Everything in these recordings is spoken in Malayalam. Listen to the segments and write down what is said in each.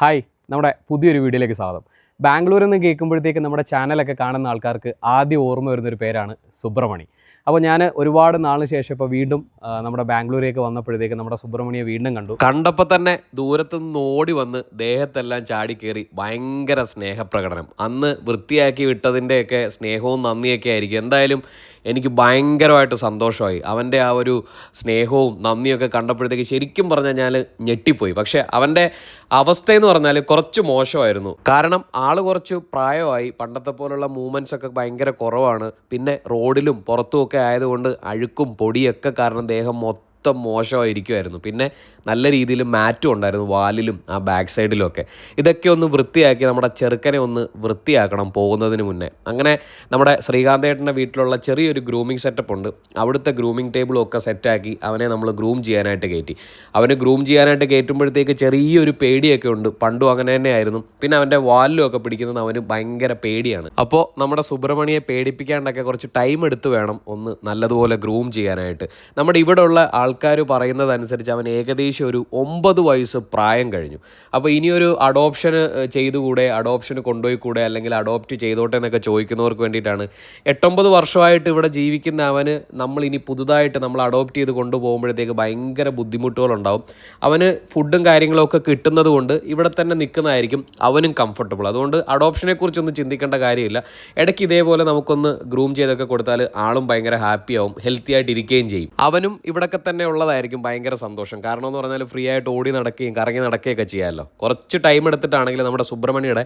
ഹായ് നമ്മുടെ പുതിയൊരു വീഡിയോയിലേക്ക് സ്വാഗതം. ബാംഗ്ലൂരിൽ നിന്ന് കേൾക്കുമ്പോഴത്തേക്ക് നമ്മുടെ ചാനലൊക്കെ കാണുന്ന ആൾക്കാർക്ക് ആദ്യം ഓർമ്മ വരുന്നൊരു പേരാണ് സുബ്രഹ്മണി അപ്പോൾ ഞാൻ ഒരുപാട് നാളിന് ശേഷം ഇപ്പോൾ വീണ്ടും നമ്മുടെ ബാംഗ്ലൂരേക്ക് വന്നപ്പോഴത്തേക്ക് നമ്മുടെ സുബ്രഹ്മണിയെ വീണ്ടും കണ്ടു. കണ്ടപ്പോൾ തന്നെ ദൂരത്തു നിന്ന് ഓടി വന്ന് ദേഹത്തെല്ലാം ചാടിക്കേറി ഭയങ്കര സ്നേഹപ്രകടനം. അന്ന് വൃത്തിയാക്കി വിട്ടതിന്റെയൊക്കെ സ്നേഹവും നന്ദിയൊക്കെ ആയിരിക്കും. എന്തായാലും എനിക്ക് ഭയങ്കരമായിട്ട് സന്തോഷമായി. അവന്റെ ആ ഒരു സ്നേഹവും നന്ദിയൊക്കെ കണ്ടപ്പോഴത്തേക്ക് ശരിക്കും പറഞ്ഞാൽ ഞാൻ ഞെട്ടിപ്പോയി. പക്ഷേ അവന്റെ അവസ്ഥയെന്ന് പറഞ്ഞാൽ കുറച്ച് മോശമായിരുന്നു. കാരണം ആൾ കുറച്ച് പ്രായമായി പണ്ടത്തെ പോലുള്ള മൂവ്മെന്റ്സ് ഒക്കെ ഭയങ്കര കുറവാണ്. പിന്നെ റോഡിലും പുറത്തുമൊക്കെ ആയതുകൊണ്ട് അഴുക്കും പൊടിയൊക്കെ കാരണം ദേഹം മൊത്തം മൊത്തം മോശമായിരിക്കുമായിരുന്നു പിന്നെ നല്ല രീതിയിൽ മാറ്റും ഉണ്ടായിരുന്നു വാലിലും ആ ബാക്ക് സൈഡിലും ഒക്കെ. ഇതൊക്കെ ഒന്ന് വൃത്തിയാക്കി നമ്മുടെ ചെറുക്കനെ ഒന്ന് വൃത്തിയാക്കണം പോകുന്നതിന് മുന്നേ. അങ്ങനെ നമ്മുടെ ശ്രീകാന്തേട്ടന്റെ വീട്ടിലുള്ള ചെറിയൊരു ഗ്രൂമിങ് സെറ്റപ്പ് ഉണ്ട്. അവിടുത്തെ ഗ്രൂമിങ് ടേബിളും ഒക്കെ സെറ്റാക്കി അവനെ നമ്മൾ ഗ്രൂം ചെയ്യാനായിട്ട് കയറ്റി. അവന് ഗ്രൂം ചെയ്യാനായിട്ട് കയറ്റുമ്പോഴത്തേക്ക് ചെറിയൊരു പേടിയൊക്കെ ഉണ്ട്. പണ്ടും അങ്ങനെ തന്നെയായിരുന്നു. പിന്നെ അവന്റെ വാലിലും ഒക്കെ പിടിക്കുന്നത് അവന് ഭയങ്കര പേടിയാണ്. അപ്പോൾ നമ്മുടെ സുബ്രഹ്മണിയെ പേടിപ്പിക്കാണ്ടൊക്കെ കുറച്ച് ടൈം എടുത്ത് വേണം ഒന്ന് നല്ലതുപോലെ ഗ്രൂം ചെയ്യാനായിട്ട്. നമ്മുടെ ഇവിടെ ഉള്ള ആൾക്കാർ പറയുന്നതനുസരിച്ച് അവൻ ഏകദേശം ഒരു ഒമ്പത് വയസ്സ് പ്രായം കഴിഞ്ഞു. അപ്പോൾ ഇനിയൊരു അഡോപ്ഷന് ചെയ്തുകൂടെ? അഡോപ്ഷന് കൊണ്ടുപോയി കൂടെ അല്ലെങ്കിൽ അഡോപ്റ്റ് ചെയ്തോട്ടെ എന്നൊക്കെ ചോദിക്കുന്നവർക്ക് വേണ്ടിയിട്ടാണ്. എട്ടൊമ്പത് വർഷമായിട്ട് ഇവിടെ ജീവിക്കുന്ന അവന് നമ്മൾ ഇനി പുതുതായിട്ട് നമ്മൾ അഡോപ്റ്റ് ചെയ്ത് കൊണ്ടുപോകുമ്പോഴത്തേക്ക് ഭയങ്കര ബുദ്ധിമുട്ടുകളുണ്ടാവും. അവന് ഫുഡും കാര്യങ്ങളൊക്കെ കിട്ടുന്നത് കൊണ്ട് ഇവിടെ തന്നെ നിൽക്കുന്നതായിരിക്കും അവനും കംഫർട്ടബിൾ അതുകൊണ്ട് അഡോപ്ഷനെ കുറിച്ചൊന്നും ചിന്തിക്കേണ്ട കാര്യമില്ല. ഇടയ്ക്ക് ഇതേപോലെ നമുക്കൊന്ന് ഗ്രൂം ചെയ്തൊക്കെ കൊടുത്താൽ ആളും ഭയങ്കര ഹാപ്പിയാവും ഹെൽത്തി ആയിട്ട് ഇരിക്കുകയും ചെയ്യും. അവനും ഇവിടൊക്കെ തന്നെ ഉള്ളതായിരിക്കും ഭയങ്കര സന്തോഷം. കാരണം എന്ന് പറഞ്ഞാൽ ഫ്രീ ആയിട്ട് ഓടി നടക്കുകയും കറങ്ങി നടക്കുകയൊക്കെ ചെയ്യാമല്ലോ കുറച്ച് ടൈം എടുത്തിട്ടാണെങ്കിൽ നമ്മുടെ സുബ്രഹ്മണ്യയുടെ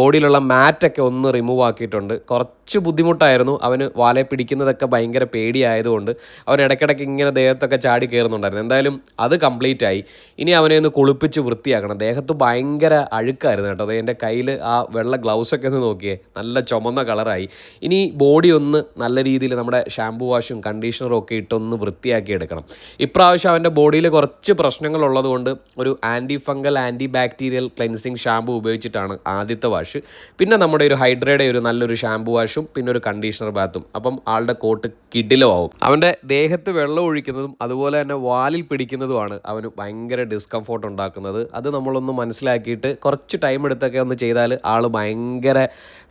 ബോഡിയിലുള്ള മാറ്റൊക്കെ ഒന്ന് റിമൂവ് ആക്കിയിട്ടുണ്ട്. കുറച്ച് ബുദ്ധിമുട്ടായിരുന്നു. അവന് വാലെ പിടിക്കുന്നതൊക്കെ ഭയങ്കര പേടിയായതുകൊണ്ട് അവൻ ഇടയ്ക്കിടയ്ക്ക് ഇങ്ങനെ ദേഹത്തൊക്കെ ചാടി കയറുന്നുണ്ടായിരുന്നു എന്തായാലും അത് കംപ്ലീറ്റ് ആയി. ഇനി അവനെ ഒന്ന് കുളിപ്പിച്ച് വൃത്തിയാക്കണം. ദേഹത്ത് ഭയങ്കര അഴുക്കായിരുന്നു കേട്ടോ. അത് എന്റെ കയ്യിൽ ആ വെള്ള ഗ്ലൗസൊക്കെ ഒന്ന് നോക്കിയേ. നല്ല ചുമന്ന കളറായി ഇനി ബോഡി ഒന്ന് നല്ല രീതിയിൽ നമ്മുടെ ഷാംപൂ വാഷും കണ്ടീഷണറും ഒക്കെ ഇട്ടൊന്ന് വൃത്തിയാക്കി എടുക്കണം ഇപ്രാവശ്യം അവന്റെ ബോഡിയിൽ കുറച്ച് പ്രശ്നങ്ങളുള്ളത് കൊണ്ട് ഒരു anti fungal anti bacterial cleansing shampoo ഉപയോഗിച്ചിട്ടാണ് ആദ്യത്തെ വാഷ്. പിന്നെ നമ്മുടെ ഒരു ഹൈഡ്രയുടെ ഒരു നല്ലൊരു ഷാമ്പു വാഷും പിന്നെ ഒരു കണ്ടീഷണർ ബാത്തും. അപ്പം ആളുടെ കോട്ട് കിഡിലോ ആവും അവന്റെ ദേഹത്ത് വെള്ളം ഒഴിക്കുന്നതും അതുപോലെ തന്നെ വാലിൽ പിടിക്കുന്നതുമാണ് അവന് ഭയങ്കര ഡിസ്കംഫോർട്ട് ഉണ്ടാക്കുന്നത്. അത് നമ്മളൊന്ന് മനസ്സിലാക്കിയിട്ട് കുറച്ച് ടൈം എടുത്തൊക്കെ ഒന്ന് ചെയ്താൽ ആൾ ഭയങ്കര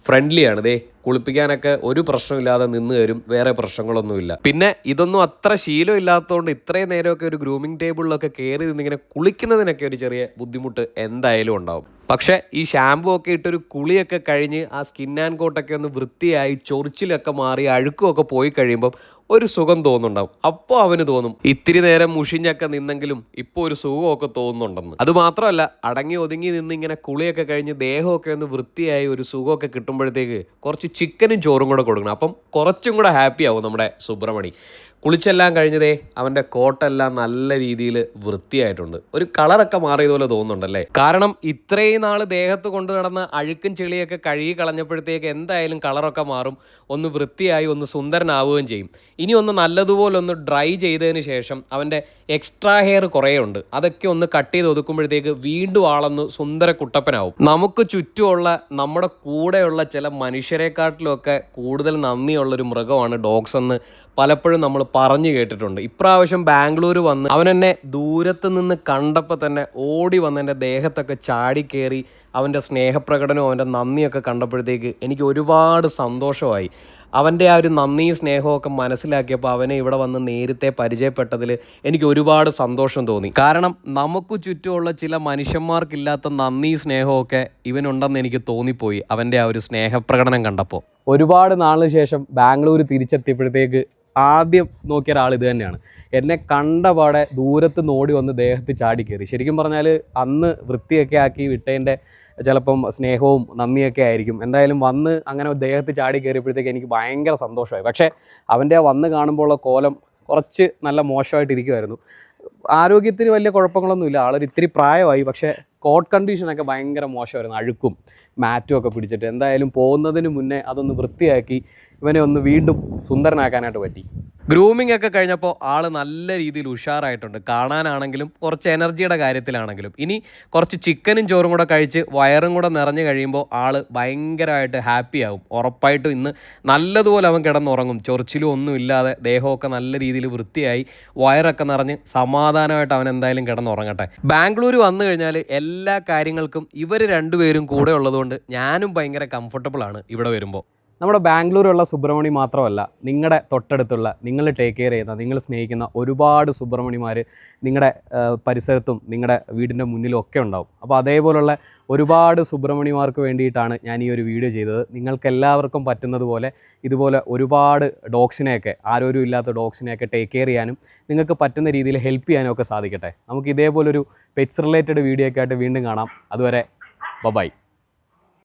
ഫ്രണ്ട്ലിയാണ് ദേ കുളിപ്പിക്കാനൊക്കെ ഒരു പ്രശ്നമില്ലാതെ നിന്ന് തരും വേറെ പ്രശ്നങ്ങളൊന്നുമില്ല. പിന്നെ ഇതൊന്നും അത്ര ശീലം ഇല്ലാത്തതുകൊണ്ട് ഇത്രയും നേരമൊക്കെ ഒരു ഗ്രൂമിംഗ് ടേബിളിലൊക്കെ കയറി നിന്നിങ്ങനെ കുളിക്കുന്നതിനൊക്കെ ഒരു ചെറിയ ബുദ്ധിമുട്ട് എന്തായാലും ഉണ്ടാവും. പക്ഷേ ഈ ഷാമ്പു ഒക്കെ ഇട്ടൊരു കുളിയൊക്കെ കഴിഞ്ഞ് ആ സ്കിൻ ആൻഡ് കോട്ടൊക്കെ ഒന്ന് വൃത്തിയായി ചൊറിച്ചിലൊക്കെ മാറി അഴുക്കുമൊക്കെ പോയി കഴിയുമ്പം ഒരു സുഖം തോന്നുന്നുണ്ടാവും. അപ്പോൾ അവന് തോന്നും ഇത്തിരി നേരം മുഷിഞ്ഞൊക്കെ നിന്നെങ്കിലും ഇപ്പോൾ ഒരു സുഖമൊക്കെ തോന്നുന്നുണ്ടെന്ന്. അത് മാത്രമല്ല അടങ്ങി ഒതുങ്ങി നിന്ന് ഇങ്ങനെ കുളിയൊക്കെ കഴിഞ്ഞ് ദേഹമൊക്കെ ഒന്ന് വൃത്തിയായി ഒരു സുഖമൊക്കെ കിട്ടുമ്പോഴത്തേക്ക് കുറച്ച് ചിക്കനും ചോറും കൂടെ കൊടുക്കണം. അപ്പം കുറച്ചും കൂടെ ഹാപ്പി ആവും നമ്മുടെ സുബ്രഹ്മണി. കുളിച്ചെല്ലാം കഴിഞ്ഞതേ അവന്റെ കോട്ടെല്ലാം നല്ല രീതിയിൽ വൃത്തിയായിട്ടുണ്ട്. ഒരു കളറൊക്കെ മാറിയതുപോലെ തോന്നുന്നുണ്ടല്ലേ? കാരണം ഇത്രയും നാൾ ദേഹത്ത് കൊണ്ടു നടന്ന അഴുക്കും ചെളിയൊക്കെ കഴുകി കളഞ്ഞപ്പോഴത്തേക്ക് എന്തായാലും കളറൊക്കെ മാറും. ഒന്ന് വൃത്തിയായി ഒന്ന് സുന്ദരനാവുകയും ചെയ്യും. ഇനി ഒന്ന് നല്ലതുപോലെ ഒന്ന് ഡ്രൈ ചെയ്തതിന് ശേഷം അവന്റെ എക്സ്ട്രാ ഹെയർ കുറേ ഉണ്ട് അതൊക്കെ ഒന്ന് കട്ട് ചെയ്ത് ഒതുക്കുമ്പോഴത്തേക്ക് വീണ്ടും ആളൊന്ന് സുന്ദര കുട്ടപ്പനാവും നമുക്ക് ചുറ്റുമുള്ള നമ്മുടെ കൂടെയുള്ള ചില മനുഷ്യരെക്കാട്ടിലുമൊക്കെ കൂടുതൽ നന്ദിയുള്ളൊരു മൃഗമാണ് ഡോഗ്സ് എന്ന് പലപ്പോഴും നമ്മൾ പറഞ്ഞു കേട്ടിട്ടുണ്ട്. ഇപ്രാവശ്യം ബാംഗ്ലൂർ വന്ന് അവൻ എന്നെ ദൂരത്ത് നിന്ന് കണ്ടപ്പോൾ തന്നെ ഓടി വന്ന് എന്റെ ദേഹത്തൊക്കെ ചാടിക്കേറി അവന്റെ സ്നേഹപ്രകടനവും അവന്റെ നന്ദിയൊക്കെ കണ്ടപ്പോഴത്തേക്ക് എനിക്ക് ഒരുപാട് സന്തോഷമായി. അവന്റെ ആ ഒരു നന്ദി സ്നേഹമൊക്കെ മനസ്സിലാക്കിയപ്പോൾ അവനെ ഇവിടെ വന്ന് നേരത്തെ പരിചയപ്പെട്ടതിൽ എനിക്ക് ഒരുപാട് സന്തോഷം തോന്നി. കാരണം നമുക്ക് ചുറ്റുമുള്ള ചില മനുഷ്യന്മാർക്കില്ലാത്ത നന്ദി സ്നേഹമൊക്കെ ഇവനുണ്ടെന്ന് എനിക്ക് തോന്നിപ്പോയി അവന്റെ ആ ഒരു സ്നേഹപ്രകടനം കണ്ടപ്പോൾ ഒരുപാട് നാളിന് ശേഷം ബാംഗ്ലൂർ തിരിച്ചെത്തിയപ്പോഴത്തേക്ക് ആദ്യം നോക്കിയ ഒരാൾ ഇത് തന്നെയാണ്. എന്നെ കണ്ട പാടെ ദൂരത്ത് നോടി വന്ന് ദേഹത്ത് ചാടി കയറി. ശരിക്കും പറഞ്ഞാൽ അന്ന് വൃത്തിയൊക്കെ ആക്കി വിട്ടതിന്റെ ചിലപ്പം സ്നേഹവും നന്ദിയൊക്കെ ആയിരിക്കും. എന്തായാലും വന്ന് അങ്ങനെ ദേഹത്ത് ചാടി കയറിയപ്പോഴത്തേക്ക് എനിക്ക് ഭയങ്കര സന്തോഷമായി. പക്ഷേ അവന്റെ വന്ന് കാണുമ്പോഴുള്ള കോലം കുറച്ച് നല്ല മോശമായിട്ടിരിക്കുമായിരുന്നു ആരോഗ്യത്തിന് വലിയ കുഴപ്പങ്ങളൊന്നുമില്ല. ആളൊരു ഇത്തിരി പ്രായമായി. പക്ഷേ കോട്ട് കണ്ടീഷനൊക്കെ ഭയങ്കര മോശമായിരുന്നു. അഴുക്കും മാറ്റും ഒക്കെ പിടിച്ചിട്ട്. എന്തായാലും പോകുന്നതിന് മുന്നേ അതൊന്ന് വൃത്തിയാക്കി ഇവനെ ഒന്ന് വീണ്ടും സുന്ദരനാക്കാനായിട്ട് പറ്റി. ഗ്രൂമിംഗ് ഒക്കെ കഴിഞ്ഞപ്പോൾ ആൾ നല്ല രീതിയിൽ ഉഷാറായിട്ടുണ്ട്. കാണാനാണെങ്കിലും കുറച്ച് എനർജിയുടെ കാര്യത്തിലാണെങ്കിലും. ഇനി കുറച്ച് ചിക്കനും ചോറും കൂടെ കഴിച്ച് വയറും കൂടെ നിറഞ്ഞു കഴിയുമ്പോൾ ആൾ ഭയങ്കരമായിട്ട് ഹാപ്പി ആവും. ഉറപ്പായിട്ടും ഇന്ന് നല്ലതുപോലെ അവൻ കിടന്നുറങ്ങും. ചൊറിച്ചിലും ഒന്നും ഇല്ലാതെ ദേഹമൊക്കെ നല്ല രീതിയിൽ വൃത്തിയായി വയറൊക്കെ നിറഞ്ഞ് സമാധാനമായിട്ട് അവൻ എന്തായാലും കിടന്നുറങ്ങട്ടെ. ബാംഗ്ലൂർ വന്നു കഴിഞ്ഞാൽ എല്ലാ കാര്യങ്ങൾക്കും ഇവർ രണ്ടുപേരും കൂടെ ഉള്ളതുകൊണ്ട് ഞാനും ഭയങ്കര കംഫർട്ടബിൾ ആണ് ഇവിടെ വരുമ്പോൾ നമ്മുടെ ബാംഗ്ലൂരുള്ള സുബ്രഹ്മണി മാത്രമല്ല നിങ്ങളുടെ തൊട്ടടുത്തുള്ള നിങ്ങൾ ടേക്ക് കെയർ ചെയ്യുന്ന നിങ്ങൾ സ്നേഹിക്കുന്ന ഒരുപാട് സുബ്രഹ്മണിമാർ നിങ്ങളുടെ പരിസരത്തും നിങ്ങളുടെ വീടിന്റെ മുന്നിലും ഒക്കെ ഉണ്ടാവും. അപ്പോൾ അതേപോലുള്ള ഒരുപാട് സുബ്രഹ്മണിമാർക്ക് വേണ്ടിയിട്ടാണ് ഞാൻ ഈ ഒരു വീഡിയോ ചെയ്തത്. നിങ്ങൾക്ക് എല്ലാവർക്കും പറ്റുന്നത് പോലെ ഇതുപോലെ ഒരുപാട് ഡോഗ്സിനെയൊക്കെ ആരോരും ഇല്ലാത്ത ഡോഗ്സിനെയൊക്കെ ടേക്ക് കെയർ ചെയ്യാനും നിങ്ങൾക്ക് പറ്റുന്ന രീതിയിൽ ഹെൽപ്പ് ചെയ്യാനും ഒക്കെ സാധിക്കട്ടെ. നമുക്ക് ഇതേപോലൊരു പെറ്റ്സ് റിലേറ്റഡ് വീഡിയോ ഒക്കെ ആയിട്ട് വീണ്ടും കാണാം. അതുവരെ ബൈ